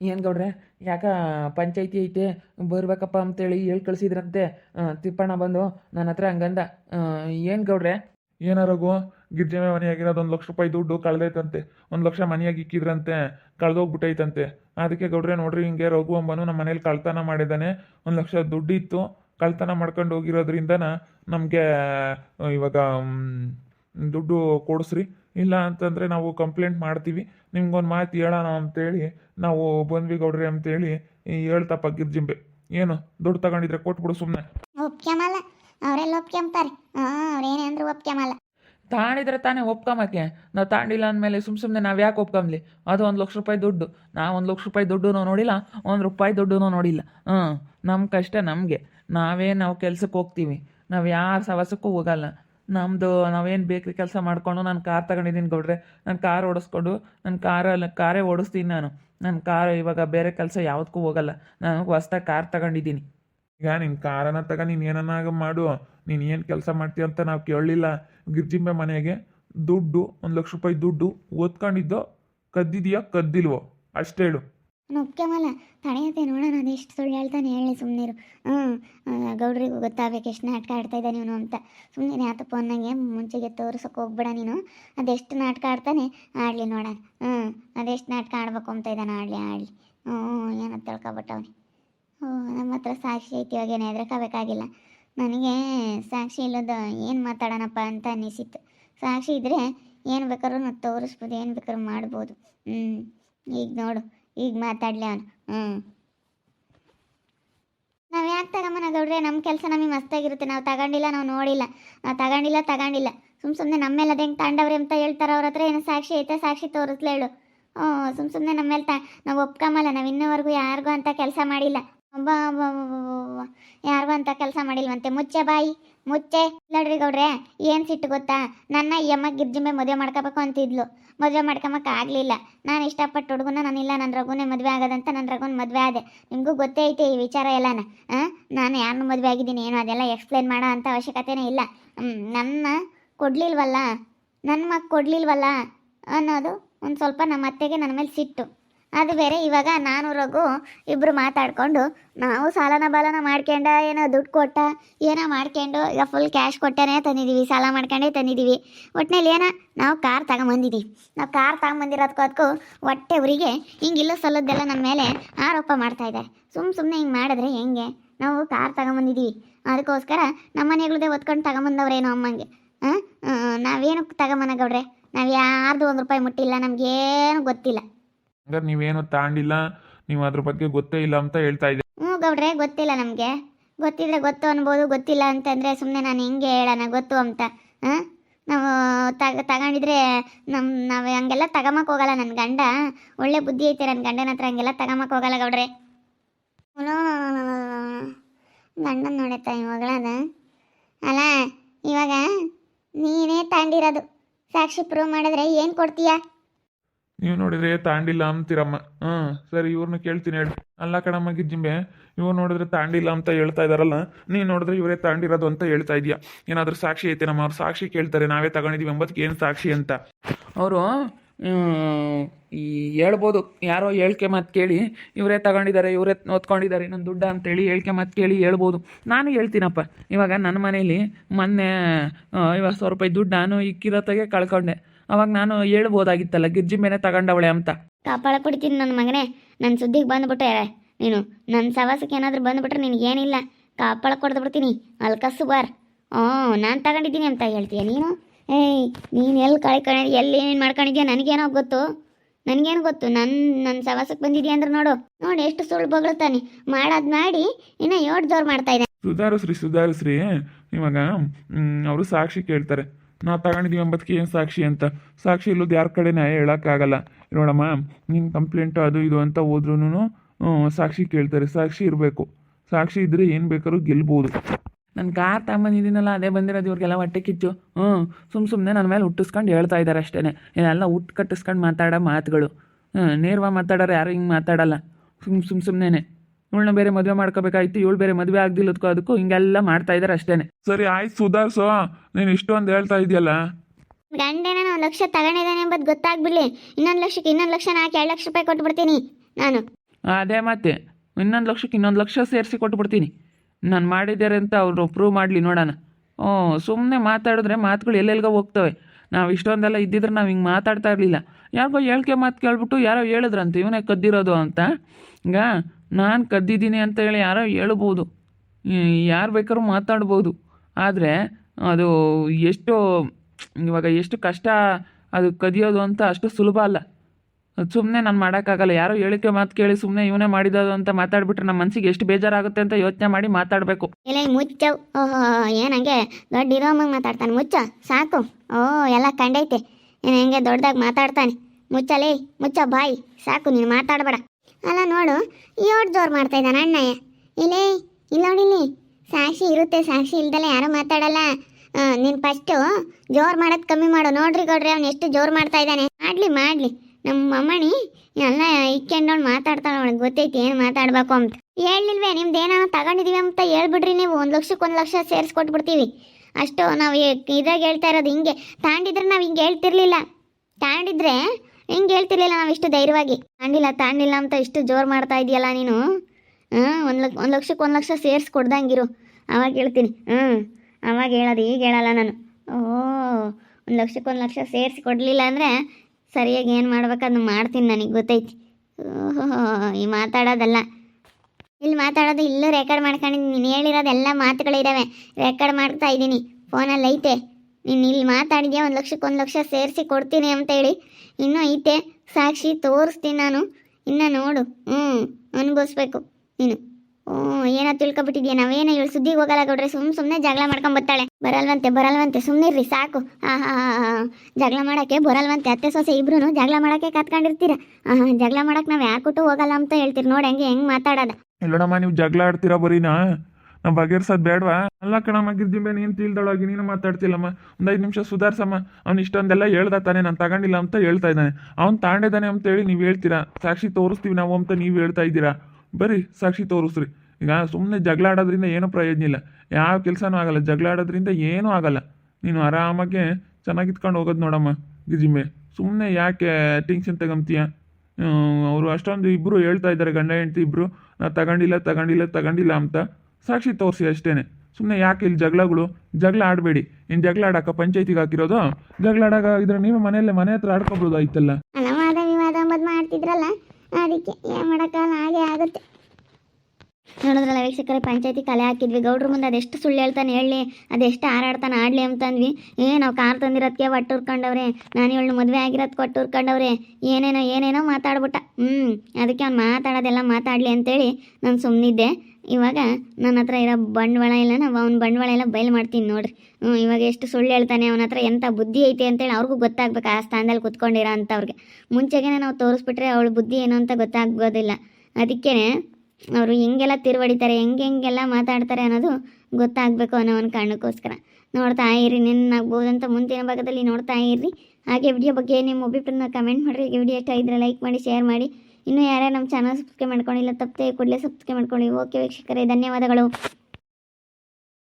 ಏನು ಗೌಡ್ರೆ, ಯಾಕ ಪಂಚಾಯ್ತಿ ಐತೆ, ಬರ್ಬೇಕಪ್ಪ ಅಂತೇಳಿ ಹೇಳಿ ಕಳಿಸಿದ್ರಂತೆ ತಿಪ್ಪಣ್ಣ ಬಂದು ನನ್ನ ಹತ್ರ ಹಂಗಂದ. ಏನು ಗೌಡ್ರೆ? ಏನಾರಗು ಗಿರ್ಜಮೆ ಮನೆಯಾಗಿರೋದು ಒಂದು ಲಕ್ಷ ರೂಪಾಯಿ ದುಡ್ಡು ಕಳೆದೈತಂತೆ, ಒಂದು ಲಕ್ಷ ಮನೆಯಾಗಿ ಇಕ್ಕಿದ್ರಂತೆ, ಕಳೆದೋಗ್ಬಿಟ್ಟೈತಂತೆ. ಅದಕ್ಕೆ ಗೌಡ್ರೆ, ನೋಡ್ರಿ ಹಿಂಗೆ ರಘು ಅಂಬನು ನಮ್ಮ ಮನೇಲಿ ಕಳ್ತನ ಮಾಡಿದ್ದಾನೆ ಒಂದು ಲಕ್ಷ ದುಡ್ಡು ಇತ್ತು ಕಳ್ತನ ಮಾಡ್ಕೊಂಡು ಹೋಗಿರೋದ್ರಿಂದ ನಮಗೆ ಇವಾಗ ದುಡ್ಡು ಕೊಡಿಸ್ರಿ. ಇಲ್ಲ ಅಂತಂದರೆ ನಾವು ಕಂಪ್ಲೇಂಟ್ ಮಾಡ್ತೀವಿ. ನಿಮ್ಗೊಂದು ಮಾತು ಹೇಳೋಣ ಅಂತೇಳಿ ನಾವು ಬಂದ್ವಿ ಗೌಡ್ರಿ ಅಂತೇಳಿ ಹೇಳಿ ಹೇಳ್ತಪ್ಪ ಗಿರ್ಜಿಂಬೆ ಏನು ದುಡ್ಡು ತಗೊಂಡಿದ್ರೆ ಕೊಟ್ಬಿಡು ಸುಮ್ಮನೆ ತಾಂಡಿದ್ರೆ ಅವರೆಲ್ಲ ಅವ್ರೇನೇ ಅಂದ್ರು ತಾನೇ ಒಪ್ಕೊಂಬಕ್ಕೆ ನಾವು ತಾಂಡಿಲ್ಲ ಅಂದಮೇಲೆ ಸುಮ್ಮ ಸುಮ್ಮನೆ ನಾವು ಯಾಕೆ ಒಪ್ಕೊಂಬ್ಲಿ ಅದು ಒಂದು ಲಕ್ಷ ರೂಪಾಯಿ ದುಡ್ಡು. ನಾವು ಒಂದು ಲಕ್ಷ ರೂಪಾಯಿ ದುಡ್ಡು ನೋಡಿಲ್ಲ ಒಂದು ರೂಪಾಯಿ ದುಡ್ಡು ನೋಡಿಲ್ಲ. ಹ್ಞೂ ನಮ್ಮ ಕಷ್ಟ ನಮಗೆ. ನಾವೇ ನಾವು ಕೆಲ್ಸಕ್ಕೆ ಹೋಗ್ತೀವಿ. ನಾವು ಯಾರ ಸವಸಕ್ಕೂ ಹೋಗಲ್ಲ. ನಮ್ಮದು ನಾವೇನು ಬೇಕ್ರಿ ಕೆಲಸ ಮಾಡಿಕೊಂಡು ನಾನು ಕಾರ್ ತಗೊಂಡಿದ್ದೀನಿ ಗೌಡ್ರೆ. ನಾನು ಕಾರ್ ಓಡಿಸ್ಕೊಂಡು ನನ್ನ ಕಾರಲ್ಲಿ ಕಾರೇ ಓಡಿಸ್ತೀನಿ ನಾನು. ನನ್ನ ಕಾರ್ ಇವಾಗ ಬೇರೆ ಕೆಲಸ ಯಾವುದಕ್ಕೂ ಹೋಗಲ್ಲ. ನಾನು ಹೊಸ್ದಾಗಿ ಕಾರ್ ತಗೊಂಡಿದ್ದೀನಿ ಈಗ ನಿನ್ನ ಕಾರನ್ನ ತಗ, ನೀನು ಏನನ್ನಾಗ ಮಾಡು. ನೀನು ಏನು ಕೆಲಸ ಮಾಡ್ತೀಯ ಅಂತ ನಾವು ಕೇಳಲಿಲ್ಲ. ಗಿರ್ಜಿಂಬೆ ಮನೆಗೆ ದುಡ್ಡು, ಒಂದು ಲಕ್ಷ ರೂಪಾಯಿ ದುಡ್ಡು ಓದ್ಕೊಂಡಿದ್ದೋ, ಕದ್ದಿದೆಯೋ, ಕದ್ದಿಲ್ವೋ? ಅಷ್ಟೇ ನಾನು ಒಪ್ಕ್ಯಮಲ್ಲ ತಡೆಯತ್ತೆ ನೋಡೋಣ ಅದೆಷ್ಟು ಸುಳ್ಳು ಹೇಳ್ತಾನೆ ಹೇಳಿ ಸುಮ್ಮನಿರು ಹ್ಞೂ ಗೌಡ್ರಿಗೂ ಗೊತ್ತಾಗಬೇಕು ಎಷ್ಟು ನಾಟಕ ಆಡ್ತಾ ಇದ್ದಾನೆ ಇವನು ಅಂತ. ಸುಮ್ಮನೆ ಯಾತಪ್ಪ ಅನ್ನಂಗೆ ಮುಂಚೆಗೆ ತೋರ್ಸಕ್ಕೆ ಹೋಗ್ಬೇಡ ನೀನು. ಅದೆಷ್ಟು ನಾಟಕ ಆಡ್ತಾನೆ, ಆಡಲಿ ನೋಡೋಣ. ಹ್ಞೂ ಅದೆಷ್ಟು ನಾಟಕ ಆಡ್ಬೇಕು ಅಂತ ಇದ್ದಾನೆ ಆಡಲಿ ಆಡಲಿ. ಹ್ಞೂ ಏನೋ ತಿಳ್ಕೊಬಿಟ್ಟವನಿ. ಹ್ಞೂ ನಮ್ಮ ಹತ್ರ ಸಾಕ್ಷಿ ಐತಿ ಇವಾಗ ಏನು ಹೆದರ್ಕೋಬೇಕಾಗಿಲ್ಲ ನನಗೆ ಸಾಕ್ಷಿ ಇಲ್ಲದ ಏನು ಮಾತಾಡೋಣಪ್ಪ ಅಂತ ಅನ್ನಿಸಿತ್ತು ಸಾಕ್ಷಿ ಇದ್ದರೆ ಏನು ಬೇಕಾದ್ರೂ ನಾವು ತೋರಿಸ್ಬೋದು, ಏನು ಬೇಕಾದ್ರೂ ಮಾಡ್ಬೋದು. ಹ್ಞೂ ಈಗ ನೋಡು. ಈಗ ಮಾತಾಡ್ಲಿ ಅವನು. ಹ್ಞೂ ನಾವು ಯಾಕೆ ತಗೊಂಬನ ಗೌಡ್ರೆ? ನಮ್ಮ ಕೆಲಸ ನಮಗೆ ಮಸ್ತಾಗಿರುತ್ತೆ. ನಾವು ತಗೊಂಡಿಲ್ಲ, ನಾವು ನೋಡಿಲ್ಲ. ನಾವು ತಗೊಂಡಿಲ್ಲ ತಗೊಂಡಿಲ್ಲ. ಸುಮ್ಮ ಸುಮ್ಮನೆ ನಮ್ಮ ಮೇಲೆ ಅದು ಹೆಂಗೆ ತಾಂಡವ್ರಿ ಅಂತ ಹೇಳ್ತಾರೆ ಅವ್ರ ಹತ್ರ ಏನು ಸಾಕ್ಷಿ ಐತೆ, ಸಾಕ್ಷಿ ತೋರಿಸ್ಲೇಳು ಹ್ಞೂ ಸುಮ್ಮ ಸುಮ್ಮನೆ ನಮ್ಮ ಮೇಲೆ ತ ನಾವು ಒಪ್ಕೊಂಬಲ್ಲ. ನಾವು ಇನ್ನೂವರೆಗೂ ಯಾರಿಗೂ ಅಂತ ಕೆಲಸ ಮಾಡಿಲ್ಲ. ಒಬ್ಬ ಯಾರಿಗೂ ಅಂತ ಕೆಲಸ ಮಾಡಿಲ್ವಂತೆ? ಮುಚ್ಚೆ ಬಾಯಿ, ಮುಚ್ಚೆ. ನೋಡ್ರಿ ಗೌಡ್ರೆ, ಏನು ಸಿಟ್ಟು ಗೊತ್ತಾ? ನನ್ನ ಈ ಅಮ್ಮ ಗಿರ್ಜಿಂಬೆ ಮದುವೆ ಮಾಡ್ಕೋಬೇಕು ಅಂತಿದ್ಲು. ಮದುವೆ ಮಾಡ್ಕೊಂಬಕ್ಕೆ ಆಗಲಿಲ್ಲ. ನಾನು ಇಷ್ಟಪಟ್ಟು ಹುಡುಗನ ನಾನಿಲ್ಲ ನನ್ನ ರಘುನೇ ಮದುವೆ ಆಗೋದಂತ ನನ್ನ ರಘುನ ಮದುವೆ ಆದೆ. ನಿಮಗೂ ಗೊತ್ತೇ ಐತೆ ಈ ವಿಚಾರ ಎಲ್ಲನ. ನಾನು ಯಾರನ್ನು ಮದುವೆ ಆಗಿದ್ದೀನಿ, ಏನು ಅದೆಲ್ಲ ಎಕ್ಸ್ಪ್ಲೇನ್ ಮಾಡೋ ಅಂಥ ಅವಶ್ಯಕತೆನೇ ಇಲ್ಲ. ನನ್ನ ಕೊಡಲಿಲ್ವಲ್ಲ? ನನ್ನ ಮಗ ಕೊಡಲಿಲ್ವಲ್ಲ ಅನ್ನೋದು ಒಂದು ಸ್ವಲ್ಪ ನಮ್ಮ ಅತ್ತೆಗೆ ನನ್ನ ಮೇಲೆ ಸಿಟ್ಟು. ಅದು ಬೇರೆ, ಇವಾಗ ನಾನು, ರಘು ಇಬ್ಬರು ಮಾತಾಡಿಕೊಂಡು ನಾವು ಸಾಲನ ಬಾಲನ ಮಾಡ್ಕೊಂಡ, ಏನೋ ದುಡ್ಡು ಕೊಟ್ಟ, ಏನೋ ಮಾಡ್ಕೊಂಡು, ಈಗ ಫುಲ್ ಕ್ಯಾಶ್ ಕೊಟ್ಟೇ ತಂದಿದ್ದೀವಿ ಸಾಲ ಮಾಡ್ಕೊಂಡೇ ತಂದಿದ್ದೀವಿ ಒಟ್ಟಿನಲ್ಲಿ ಏನೋ, ನಾವು ಕಾರ್ ತಗೊಂಬಂದಿದ್ದೀವಿ ನಾವು ಕಾರ್ ತಗೊಂಬಂದಿರೋದಕ್ಕೂ ಅದಕ್ಕೂ ಹೊಟ್ಟೆ ಊರಿಗೆ ಹಿಂಗಿಲ್ಲ ಸಲ್ಲೋದೆಲ್ಲ ನಮ್ಮ ಮೇಲೆ ಆರೋಪ ಮಾಡ್ತಾ ಇದ್ದಾರೆ ಸುಮ್ಮ ಸುಮ್ಮನೆ ಹಿಂಗೆ ಮಾಡಿದ್ರೆ ಹೆಂಗೆ? ನಾವು ಕಾರ್ ತಗೊಂಬಂದಿದ್ದೀವಿ ಅದಕ್ಕೋಸ್ಕರ ನಮ್ಮ ಮನೆಗಳದೇ ಒತ್ಕೊಂಡು ತಗೊಂಬಂದವ್ರೇನೋ ಅಮ್ಮಂಗೆ. ಹಾಂ, ನಾವೇನು ತಗೊಂಬನ ಗೌಡ್ರೆ? ನಾವು ಯಾರ್ದು ಒಂದು ರೂಪಾಯಿ ಮುಟ್ಟಿಲ್ಲ, ನಮಗೇನು ಗೊತ್ತಿಲ್ಲ. ಹಂಗಾರೆ ನೀವೇನು ತಾಂಡಿಲ್ಲ, ನೀವು ಅದ್ರ ಬಗ್ಗೆ ಗೊತ್ತೇ ಇಲ್ಲ ಅಂತ ಹೇಳ್ತಾ ಇದ್ದೆ ಹ್ಞೂ ಗೌಡ್ರೆ, ಗೊತ್ತಿಲ್ಲ ನಮಗೆ. ಗೊತ್ತಿದ್ರೆ ಗೊತ್ತು ಅನ್ಬೋದು, ಗೊತ್ತಿಲ್ಲ ಅಂತಂದರೆ ಸುಮ್ಮನೆ ನಾನು ಹೆಂಗೆ ಹೇಳೋಣ, ಗೊತ್ತು ಅಂತ. ಹಾಂ? ನಾವು ತಗ ತಗೊಂಡಿದ್ರೆ ನಮ್ಮ ನಾವು ಹಂಗೆಲ್ಲ ತಗೊಂಬಕ್ಕೆ ಹೋಗಲ್ಲ ನನ್ನ ಗಂಡ. ಒಳ್ಳೆ ಬುದ್ಧಿ ಐತೆ ನನ್ನ ಗಂಡನ ಹತ್ರ, ಹಂಗೆಲ್ಲ ತಗೊಂಬಕ್ಕೆ ಹೋಗಲ್ಲ ಗೌಡ್ರೆ. ಗಂಡನ ನೋಡತ್ತ ಇವಾಗಳದ ಅಲ್ಲ, ಇವಾಗ ನೀನೇ ತಾಂಡಿರೋದು. ಸಾಕ್ಷಿ ಪ್ರೂವ್ ಮಾಡಿದ್ರೆ ಏನು ಕೊಡ್ತೀಯಾ? ನೀವು ನೋಡಿದ್ರೆ ತಾಂಡಿಲ್ಲ ಅಂತೀರಮ್ಮ. ಹ್ಮ್ ಸರಿ ಇವ್ರನ್ನ ಕೇಳ್ತೀನಿ ಹೇಳಿ. ಅಲ್ಲ ಕಣಮ್ಮ ಗಿಜ್ಜಿಂಬೆ, ಇವ್ರು ನೋಡಿದ್ರೆ ತಾಂಡಿಲ್ಲ ಅಂತ ಹೇಳ್ತಾ ಇದಾರಲ್ಲ, ನೀನು ನೋಡಿದ್ರೆ ಇವರೇ ತಾಂಡಿರೋದು ಅಂತ ಹೇಳ್ತಾ ಇದೀಯಾ? ಏನಾದರೂ ಸಾಕ್ಷಿ ಐತೆ ನಮ್ಮ ಅವ್ರು, ಸಾಕ್ಷಿ ಕೇಳ್ತಾರೆ, ನಾವೇ ತಗೊಂಡಿದೀವಿ ಎಂಬತ್ತಿಗೆ ಏನು ಸಾಕ್ಷಿ ಅಂತ. ಅವರು ಈ ಹೇಳ್ಬೋದು, ಯಾರೋ ಹೇಳ್ಕೆ ಮಾತು ಕೇಳಿ, ಇವರೇ ತಗೊಂಡಿದ್ದಾರೆ, ಇವರೇ ಓದ್ಕೊಂಡಿದ್ದಾರೆ ನನ್ನ ದುಡ್ಡ ಅಂತೇಳಿ ಹೇಳ್ಕೆ ಮಾತು ಕೇಳಿ ಹೇಳ್ಬೋದು. ನಾನು ಹೇಳ್ತೀನಪ್ಪ, ಇವಾಗ ನನ್ನ ಮನೇಲಿ ಮೊನ್ನೆ ಐವತ್ತು ಸಾವಿರ ರೂಪಾಯಿ ದುಡ್ಡು ನಾನು ಇಕ್ಕಿರತ್ತಾಗೆ ಕಳ್ಕೊಂಡೆ. ಅವಾಗ ನಾನು ಹೇಳ್ಬೋದಾಗಿತ್ತಲ್ಲ ಗಿರ್ಜಿ ಮೇಲೆ ತಗೊಂಡವಳೆ ಅಂತ. ಕಾಪಾಡ ಕುಡಿತೀನಿ ನನ್ನ ಮಗನೇ ನನ್ನ ಸುದ್ದಿಗೆ ಬಂದ್ಬಿಟ್ಟೆ. ನೀನು ನನ್ನ ಸವಾಸಕ್ಕೆ ಏನಾದರೂ ಬಂದ್ಬಿಟ್ರೆ ನಿನಗೇನಿಲ್ಲ ಕಾಪಾಳ ಕೊಡ್ದು ಬಿಡ್ತೀನಿ. ಅಲ್ಕಸ್ಸು ಬಾರ್ ಹ್ಞೂ ನಾನು ತಗೊಂಡಿದ್ದೀನಿ ಅಂತ ಹೇಳ್ತೀಯ ನೀನು? ಏಯ್ ನೀನು ಎಲ್ಲಿ ಕಳ್ಕೊಂಡು ಎಲ್ಲಿ ಏನು ಮಾಡ್ಕೊಂಡಿದ್ಯಾ? ನನಗೇನೋ ಗೊತ್ತು. ನನಗೇನು ಗೊತ್ತು? ನನ್ನ ನನ್ನ ಸವಾಸಕ್ಕೆ ಬಂದಿದ್ಯಾ ಅಂದ್ರೆ ನೋಡು. ನೋಡಿ ಎಷ್ಟು ಸುಳ್ಳು ಬೊಗಳ್ತಾನೆ. ಮಾಡೋದು ಮಾಡಿ ಇನ್ನೂ ಏಟ್ ಜೋರು ಮಾಡ್ತಾ ಇದ್ದಾನೆ. ಸುಧಾರಿಸ್ರಿ ಸುಧಾರಿಸ್ರಿ ಇವಾಗ ಅವರು ಸಾಕ್ಷಿ ಕೇಳ್ತಾರೆ. ನಾವು ತಗೊಂಡಿದ್ದೀವಿ ಎಂಬತ್ತಕ್ಕೆ ಏನು ಸಾಕ್ಷಿ ಅಂತ. ಸಾಕ್ಷಿ ಇಲ್ಲದ ಯಾರ ಕಡೆ ನ್ಯಾಯ ಹೇಳೋಕ್ಕಾಗಲ್ಲ. ನೋಡಮ್ಮ ನಿನ್ನ ಕಂಪ್ಲೇಂಟು ಅದು ಇದು ಅಂತ ಹೋದ್ರೂ ಸಾಕ್ಷಿ ಕೇಳ್ತಾರೆ. ಸಾಕ್ಷಿ ಇರಬೇಕು. ಸಾಕ್ಷಿ ಇದ್ದರೆ ಏನು ಬೇಕಾದ್ರೂ ಗೆಲ್ಬೋದು. ನನ್ನ ಕಾರ್ ತಗೊಂಬಂದಿದ್ದೀನಲ್ಲ, ಅದೇ ಬಂದಿರೋದು ಇವ್ರಿಗೆಲ್ಲ ಹೊಟ್ಟೆ ಕಿಚ್ಚು. ಹ್ಞೂ ಸುಮ್ಮ ಸುಮ್ಮನೆ ನನ್ನ ಮೇಲೆ ಹುಟ್ಟಿಸ್ಕೊಂಡು ಹೇಳ್ತಾ ಇದ್ದಾರೆ ಅಷ್ಟೇ ಇದೆಲ್ಲ ಹುಟ್ಟು ಕಟ್ಟಿಸ್ಕೊಂಡು ಮಾತಾಡೋ ಮಾತುಗಳು. ಹ್ಞೂ ನೇರವಾಗಿ ಮಾತಾಡೋರು ಯಾರು ಹಿಂಗೆ ಮಾತಾಡಲ್ಲ. ಸುಮ್ ಸುಮ್ ಸುಮ್ಮನೆ ಇವಳನ್ನ ಬೇರೆ ಮದುವೆ ಮಾಡ್ಕೋಬೇಕಾಯ್ತು ಇವಳು ಬೇರೆ ಮದುವೆ ಆಗ್ದಿಲ್ಲದಕ್ಕೂ ಅದಕ್ಕೂ ಹಿಂಗೆಲ್ಲ ಮಾಡ್ತಾ ಇದ್ದಾರೆ ಅಷ್ಟೇನೆ. ಸರಿ ಆಯ್ತು ಸುಧಾರಿಸೋ ನೀನು ಇಷ್ಟೊಂದು ಹೇಳ್ತಾ ಇದೆಯಲ್ಲ? ಗಂಡೇನ ನಾವು ಲಕ್ಷ ತಗೊಂಡಿದ್ದಾನೆ ಎಂಬುದು ಗೊತ್ತಾಗ್ಬಿಡ್ಲಿ. ಇನ್ನೊಂದು ಲಕ್ಷಕ್ಕೆ ಇನ್ನೊಂದು ಲಕ್ಷ ನಾಲ್ಕು ಎರಡು ಲಕ್ಷ ರೂಪಾಯಿ ಕೊಟ್ಬಿಡ್ತೀನಿ ನಾನು. ಅದೇ ಮತ್ತೆ ಇನ್ನೊಂದು ಲಕ್ಷಕ್ಕೆ ಇನ್ನೊಂದು ಲಕ್ಷ ಸೇರಿಸಿ ಕೊಟ್ಬಿಡ್ತೀನಿ. ನಾನು ಮಾಡಿದ್ದಾರೆ ಅಂತ ಅವರು ಪ್ರೂವ್ ಮಾಡಲಿ ನೋಡೋಣ. ಓ ಸುಮ್ಮನೆ ಮಾತಾಡಿದ್ರೆ ಮಾತುಗಳು ಎಲ್ಲೆಲ್ಗೋ ಹೋಗ್ತವೆ. ನಾವು ಇಷ್ಟೊಂದೆಲ್ಲ ಇದ್ದಿದ್ರೆ ನಾವು ಹಿಂಗೆ ಮಾತಾಡ್ತಾ ಇರಲಿಲ್ಲ. ಯಾರಿಗೋ ಹೇಳ್ಕೆ ಮಾತು ಕೇಳ್ಬಿಟ್ಟು ಯಾರೋ ಹೇಳಿದ್ರಂತೆ ಇವನೇ ಕದ್ದಿರೋದು ಅಂತ. ಈಗ ನಾನು ಕದ್ದಿದ್ದೀನಿ ಅಂತ ಹೇಳಿ ಯಾರೋ ಹೇಳ್ಬೋದು. ಯಾರು ಬೇಕಾದ್ರೂ ಮಾತಾಡ್ಬೋದು. ಆದರೆ ಅದು ಎಷ್ಟು, ಇವಾಗ ಎಷ್ಟು ಕಷ್ಟ ಅದು ಕದಿಯೋದು ಅಂತ ಅಷ್ಟು ಸುಲಭ ಅಲ್ಲ. ಸುಮ್ಮನೆ ನಾನು ಮಾಡೋಕ್ಕಾಗಲ್ಲ. ಯಾರೋ ಹೇಳಿಕೆ ಮಾತು ಕೇಳಿ ಸುಮ್ಮನೆ ಇವನೇ ಮಾಡಿದೋದು ಅಂತ ಮಾತಾಡ್ಬಿಟ್ರೆ ನಮ್ಮ ಮನಸ್ಸಿಗೆ ಎಷ್ಟು ಬೇಜಾರಾಗುತ್ತೆ ಅಂತ ಯೋಚನೆ ಮಾಡಿ ಮಾತಾಡಬೇಕು. ಇಲ್ಲ ಮುಚ್ಚವ್ ಓಹೋ ಏನಂಗೆ ದೊಡ್ಡ ಇರೋಮಂಗೆ ಮಾತಾಡ್ತಾನೆ. ಮುಚ್ಚ, ಸಾಕು. ಓ, ಎಲ್ಲ ಕಂಡೈತೆ. ಏನು ಹೆಂಗೆ ದೊಡ್ಡದಾಗಿ ಮಾತಾಡ್ತಾನೆ. ಮುಚ್ಚಲೇ, ಮುಚ್ಚ ಬಾಯಿ. ಸಾಕು, ನೀನು ಮಾತಾಡಬೇಡ. ಅಲ್ಲ, ನೋಡು ಯೋಡ್ ಜೋರು ಮಾಡ್ತಾ ಇದ್ದಾನೆ ಅಣ್ಣಯ್ಯ. ಇಲ್ಲೇ, ಇಲ್ಲ ನೋಡಿಲ್ಲಿ ಸಾಕ್ಷಿ ಇರುತ್ತೆ, ಸಾಕ್ಷಿ ಇಲ್ದಲೇ ಯಾರು ಮಾತಾಡಲ್ಲ. ನೀನು ಫಸ್ಟು ಜೋರು ಮಾಡೋದು ಕಮ್ಮಿ ಮಾಡು. ನೋಡ್ರಿ ಗೌಡ್ರಿ, ಅವ್ನು ಎಷ್ಟು ಜೋರು ಮಾಡ್ತಾ ಇದ್ದಾನೆ. ಮಾಡಲಿ ಮಾಡಲಿ. ನಮ್ಮ ಅಮ್ಮಣಿ ಎಲ್ಲ ಇಕ್ಕೊಂಡೋಳು ಮಾತಾಡ್ತಾಳೆ ಅವ್ನಿಗೆ. ಗೊತ್ತೈತಿ, ಏನು ಮಾತಾಡ್ಬೇಕು ಅಂತ. ಹೇಳಿಲ್ವೇ ನಿಮ್ದು ಏನೋ ತಗೊಂಡಿದೀವಿ ಅಂತ ಹೇಳ್ಬಿಡ್ರಿ ನೀವು. ಒಂದು ಲಕ್ಷಕ್ಕೆ ಒಂದು ಲಕ್ಷ ಸೇರಿಸ್ಕೊಟ್ಬಿಡ್ತೀವಿ ಅಷ್ಟು, ನಾವು ಇದಾಗ ಹೇಳ್ತಾ ಇರೋದು ಹಿಂಗೆ. ತಾಂಡಿದ್ರೆ ನಾವು ಹಿಂಗೆ ಹೇಳ್ತಿರ್ಲಿಲ್ಲ. ತಾಂಡಿದ್ರೆ ಹಿಂಗೆ ಹೇಳ್ತಿರ್ಲಿಲ್ಲ ನಾವು ಇಷ್ಟು ಧೈರ್ಯವಾಗಿ? ತಾಂಡಿಲ್ಲ ತಾಂಡಿಲ್ಲ ಅಂತ ಇಷ್ಟು ಜೋರು ಮಾಡ್ತಾ ಇದೆಯಲ್ಲ ನೀನು? ಹಾಂ ಒಂದು ಲಕ್ಷ ಒಂದು ಲಕ್ಷಕ್ಕೆ ಒಂದು ಲಕ್ಷ ಸೇರಿಸಿ ಕೊಡ್ದಂಗಿರು. ಅವಾಗ ಹೇಳ್ತೀನಿ. ಹ್ಞೂ ಅವಾಗ ಹೇಳೋದು, ಈಗ ಹೇಳಲ್ಲ ನಾನು. ಓ, ಒಂದು ಲಕ್ಷಕ್ಕೆ ಒಂದು ಲಕ್ಷ ಸೇರಿಸಿ ಕೊಡಲಿಲ್ಲ ಅಂದರೆ ಸರಿಯಾಗಿ ಏನು ಮಾಡ್ಬೇಕು ಅದನ್ನ ಮಾಡ್ತೀನಿ ನನಗೆ ಗೊತ್ತೈತಿ. ಓಹೋ, ಈ ಮಾತಾಡೋದಲ್ಲ. ಇಲ್ಲಿ ಮಾತಾಡೋದು ಇಲ್ಲೂ ರೆಕಾರ್ಡ್ ಮಾಡ್ಕೊಂಡಿದ್ದೀನಿ ನೀನು ಹೇಳಿರೋದೆಲ್ಲ ಮಾತುಗಳಿದ್ದಾವೆ ರೆಕಾರ್ಡ್ ಮಾಡ್ತಾ ಇದ್ದೀನಿ. ಫೋನಲ್ಲಿ ಐತೆ. ನೀನು ಇಲ್ಲಿ ಮಾತಾಡಿದ್ಯಾ? ಒಂದು ಲಕ್ಷಕ್ಕೆ ಒಂದು ಲಕ್ಷ ಸೇರಿಸಿ ಕೊಡ್ತೀನಿ ಅಂತ ಹೇಳಿ. ಇನ್ನೂ ಐತೆ. ಸಾಕ್ಷಿ ತೋರಿಸ್ತೀನಿ ನಾನು. ಇನ್ನು ನೋಡು. ಹ್ಞೂ ಅನುಭವಿಸ್ಬೇಕು ನೀನು. ಹ್ಞೂ ಏನೋ ತಿಳ್ಕೊಬಿಟ್ಟಿದ್ಯಾ? ನಾವೇನೋ ಇವಳು ಸುದ್ದಿಗೆ ಹೋಗಲ್ಲ ಕೊಡ್ರಿ ಸುಮ್ಮ ಸುಮ್ಮನೆ ಜಗಳ ಮಾಡ್ಕೊಂಡ್ ಬರ್ತಾಳೆ ಬರಲ್ವಂತೆ ಬರಲ್ವಂತೆ. ಸುಮ್ಮನಿರ್ರಿ ಸಾಕು. ಹಾಂ ಹಾಂ ಜಗಳ ಮಾಡೋಕ್ಕೆ ಬರಲ್ವಂತೆ. ಅತ್ತೆ ಸೊಸೆ ಇಬ್ರು ಜಗಳ ಮಾಡೋಕ್ಕೆ ಕತ್ಕೊಂಡಿರ್ತೀರ? ಹಾಂ ಜಗಳ ಮಾಡಕ್ಕೆ ನಾವು ಯಾಕೆ ಹೋಗಲ್ಲ ಅಂತ ಹೇಳ್ತೀರಿ. ನೋಡಿ, ಹಂಗೆ ಹೆಂಗೆ ಮಾತಾಡೋದ? ಇಲ್ಲೋಡಮ್ಮ ನೀವು ಜಗಳ ಆಡ್ತೀರಾ ಬರೀನಾ? ನಾವು ಬಗೆಹರ್ಸೋದು ಬೇಡವಾ? ಅಲ್ಲ ಕಣಮ್ಮ ಗಿರ್ಜಿಂಬೆ, ನೀನು ತಿಳ್ದೊಳಗೆ ನೀನು ಮಾತಾಡ್ತಿಲ್ಲಮ್ಮ. ಒಂದು ಐದು ನಿಮಿಷ ಸುಧಾರ್ಸಮ್ಮ. ಅವ್ನು ಇಷ್ಟೊಂದೆಲ್ಲ ಹೇಳ್ದ ತಾನೆ, ನಾನು ತಗೊಂಡಿಲ್ಲ ಅಂತ ಹೇಳ್ತಾ ಇದ್ದಾನೆ. ಅವ್ನು ತಾಂಡಿದ್ದಾನೆ ಅಂತ ಹೇಳಿ ನೀವು ಹೇಳ್ತೀರಾ? ಸಾಕ್ಷಿ ತೋರಿಸ್ತೀವಿ ನಾವು ಅಂತ ನೀವು ಹೇಳ್ತಾ ಇದ್ದೀರಾ? ಬರೀ ಸಾಕ್ಷಿ ತೋರಿಸ್ರಿ. ಈಗ ಸುಮ್ಮನೆ ಜಗಳ ಆಡೋದ್ರಿಂದ ಏನೂ ಪ್ರಯೋಜನ ಇಲ್ಲ. ಯಾವ ಕೆಲಸನೂ ಆಗಲ್ಲ. ಜಗಳ ಆಡೋದ್ರಿಂದ ಏನೂ ಆಗಲ್ಲ. ನೀನು ಆರಾಮಾಗೆ ಚೆನ್ನಾಗಿತ್ಕೊಂಡು ಹೋಗೋದು ನೋಡಮ್ಮ ಗಿಜಿಂಬೆ ಸುಮ್ಮನೆ ಯಾಕೆ ಟೆನ್ಷನ್ ತಗೊಂತೀಯ ಅವರು ಅಷ್ಟೊಂದು ಇಬ್ಬರು ಹೇಳ್ತಾ ಇದ್ದಾರೆ, ಗಂಡ, ಹೆಂಡತಿ ಇಬ್ಬರು ನಾ ತಗೊಂಡಿಲ್ಲ ತಗೊಂಡಿಲ್ಲ ತಗೊಂಡಿಲ್ಲ ಅಂತ. ಸಾಕ್ಷಿ ತೋರಿಸಿ ಅಷ್ಟೇನೆ. ಸುಮ್ಮನೆ ಯಾಕೆ ಇಲ್ಲಿ ಜಗಳಗಳು ಜಗಳ ಆಡಬೇಡಿ. ಇನ್ನು ಜಗಳ ಆಡಕ್ಕ ಪಂಚಾಯತಿಗೆ ಹಾಕಿರೋದು? ಜಗಳ ಆಡಾಗ ಇದ್ರೆ ನೀವೇ ಮನೆಯಲ್ಲೇ ಮನೆ ಹತ್ರ ಆಡ್ಕೊಬೋದು ಆಯ್ತಲ್ಲ ಮಾಡ್ತಿದ್ರಲ್ಲ, ಅದಕ್ಕೆ ಏನು ಮಾಡೋಕ್ಕಲ್ಲ ಹಾಗೆ ಆಗುತ್ತೆ. ನೋಡಿದ್ರಲ್ಲ ವೀಕ್ಷಕರೇ, ಪಂಚಾಯತಿ ಕಲೆ ಹಾಕಿದ್ವಿ. ಗೌಡ್ರ ಮುಂದೆ ಅದೆಷ್ಟು ಸುಳ್ಳು ಹೇಳ್ತಾನೆ ಹೇಳಿ, ಅದೆಷ್ಟು ಹಾರಾಡ್ತಾನೆ ಆಡ್ಲಿ ಅಂತಂದ್ವಿ ಏ, ನಾವು ಕಾರ್ ತಂದಿರೋದಕ್ಕೆ ಒಟ್ಟು ಉರ್ಕೊಂಡವ್ರೆ ನಾನು ಇವಳು ಮದುವೆ ಆಗಿರೋದು ಕೊಟ್ಟು ಉರ್ಕೊಂಡವ್ರೆ ಏನೇನೋ ಏನೇನೋ ಮಾತಾಡ್ಬಿಟ್ಟ. ಹ್ಞೂ ಅದಕ್ಕೆ ಅವ್ನು ಮಾತಾಡೋದೆಲ್ಲ ಮಾತಾಡಲಿ ಅಂತೇಳಿ ನಾನು ಸುಮ್ಮನಿದ್ದೆ ಇವಾಗ ನನ್ನ ಹತ್ರ ಇರೋ ಬಂಡವಾಳ ಎಲ್ಲ ನಾವು ಅವ್ನ ಬಂಡವಾಳ ಎಲ್ಲ ಬಯಲು ಮಾಡ್ತೀನಿ ನೋಡ್ರಿ. ಹ್ಞೂ ಇವಾಗ ಎಷ್ಟು ಸುಳ್ಳು ಹೇಳ್ತಾನೆ, ಅವನ ಹತ್ರ ಎಂಥ ಬುದ್ಧಿ ಐತೆ ಅಂತೇಳಿ ಅವ್ರಿಗೂ ಗೊತ್ತಾಗ್ಬೇಕು ಆ ಸ್ಥಾನದಲ್ಲಿ ಕುತ್ಕೊಂಡಿರೋ ಅಂಥವ್ರಿಗೆ ಮುಂಚೆಗೆ ನಾವು ತೋರಿಸ್ಬಿಟ್ರೆ ಅವಳ ಬುದ್ಧಿ ಏನು ಅಂತ ಗೊತ್ತಾಗೋದಿಲ್ಲ ಅದಕ್ಕೇ ಅವರು ಹೆಂಗೆಲ್ಲ ತಿರುವಡಿತಾರೆ ಹೆಂಗೆ ಹೆಂಗೆಲ್ಲ ಮಾತಾಡ್ತಾರೆ ಅನ್ನೋದು ಗೊತ್ತಾಗಬೇಕು ಅನ್ನೋ ಒಂದು ಕಾರಣಕ್ಕೋಸ್ಕರ. ನೋಡ್ತಾ ಇರಿ, ನೆನ್ನಾಗ್ಬೋದು ಅಂತ ಮುಂದಿನ ಭಾಗದಲ್ಲಿ ನೋಡ್ತಾ ಇರಿ. ಹಾಗೆ ವಿಡಿಯೋ ಬಗ್ಗೆ ನಿಮ್ಮ ಅಭಿಪ್ರಾಯನ ಕಮೆಂಟ್ ಮಾಡಿರಿ. ವಿಡಿಯೋ ಇಷ್ಟ ಇದ್ದರೆ ಲೈಕ್ ಮಾಡಿ ಶೇರ್ ಮಾಡಿ. ಇನ್ನೂ ಯಾರ್ಯಾರು ನಮ್ಮ ಚಾನಲ್ ಸಬ್ಸ್ಕ್ರೈಬ್ ಮಾಡ್ಕೊಂಡಿಲ್ಲ ತಪ್ಪದೆ ಕೂಡಲೇ ಸಬ್ಸ್ಕ್ರೈಬ್ ಮಾಡ್ಕೊಳ್ಳಿ. ಓಕೆ ವೀಕ್ಷಕರೇ ಧನ್ಯವಾದಗಳು.